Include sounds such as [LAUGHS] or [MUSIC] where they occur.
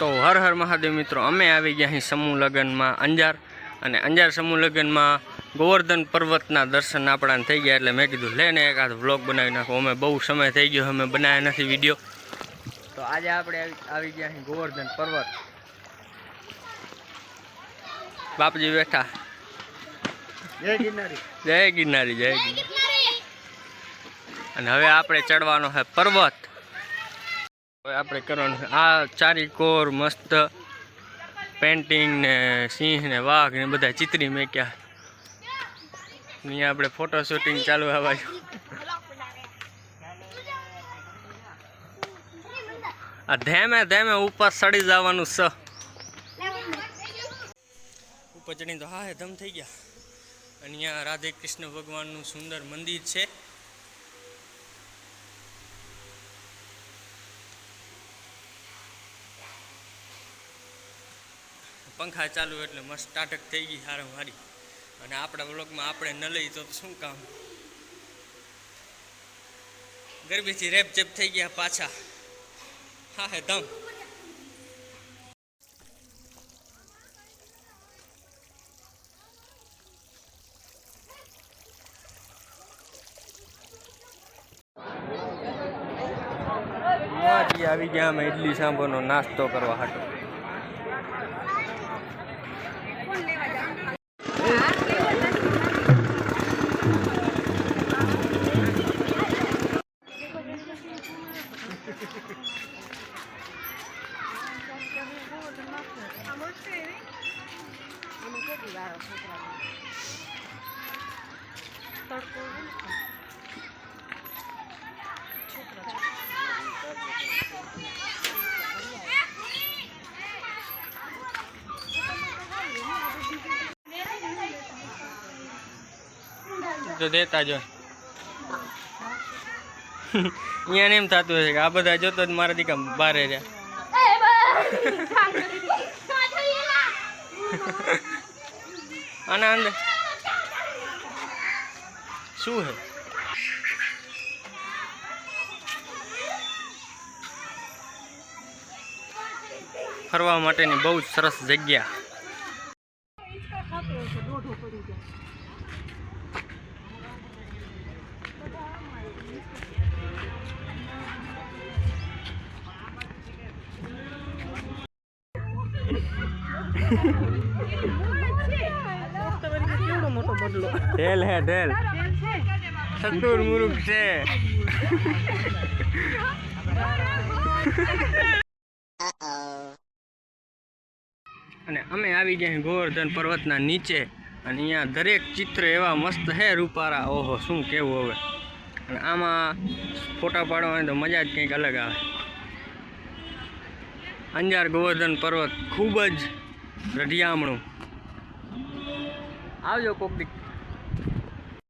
તો હર હર મહાદેવ મિત્રો અમે આવી ગયા અહીં સમૂહ લગ્નમાં અંજાર અને અંજાર સમૂહ લગ્નમાં ગોવર્ધન પર્વતના દર્શન આપણાને થઈ ગયા એટલે મેં કીધું લે ને એકાદ વ્લોગ બનાવી નાખો. અમે બહુ સમય થઈ ગયો અમે બનાવ્યા નથી વીડિયો તો આજે આપણે આવી- ગયા અહીં ગોવર્ધન પર્વત. બાપજી બેઠા. જય ગિરનારી. જય ગિરનારી જય ગિરનારી. અને હવે આપણે ચડવાનો છે પર્વત. આપણે કરવાનું આ ચારિકોર મસ્ત પેન્ટિંગ ને સિંહ ને વાઘ ને બધા ચિત્રી મેક્યા. અહીંયા આપણે ફોટો શૂટિંગ ચાલુ આવ્યું. આ ધેમે ધેમે ઉપર ચડી જવાનું સ. ઉપર ચડીને તો હા ધમ થઈ ગયા. અને અહીંયા રાધે કૃષ્ણ ભગવાનનું સુંદર મંદિર છે. પંખા ચાલુ એટલે મસ્ત ટાટક થઈ ગઈ હાరం હારી અને આપણા બ્લોગમાં આપણે ન લઈ તો શું કામ? ગરબીથી રેપ ચેપ થઈ ગયા પાછા. હા, હે, ધમ. આવી ગયા અમે ઇડલી સાંભળનો નાસ્તો કરવા હાટો. તો દેતા જો. અહીંયા એમ થતું હશે કે આ બધા જોતો જ મારા દીકરા બારે રહ્યા. [LAUGHS] આના અંદર શું હે? ફરવા માટેની બહુ જ સરસ જગ્યા. [LAUGHS] ઢેલ હે ઢેલ. સતુર મુરુખ છે. અને અમે આવી ગયા ગોવર્ધન પર્વતના નીચે. અને અહીંયા દરેક ચિત્ર એવા મસ્ત હે રૂપારા. ઓહો શું કેવું હવે. અને આમાં ફોટા પાડવાની તો મજા જ કંઈક અલગ આવે. અંજાર ગોવર્ધન પર્વત ખૂબ જ રઢિયામણું. આવજો કોક દી.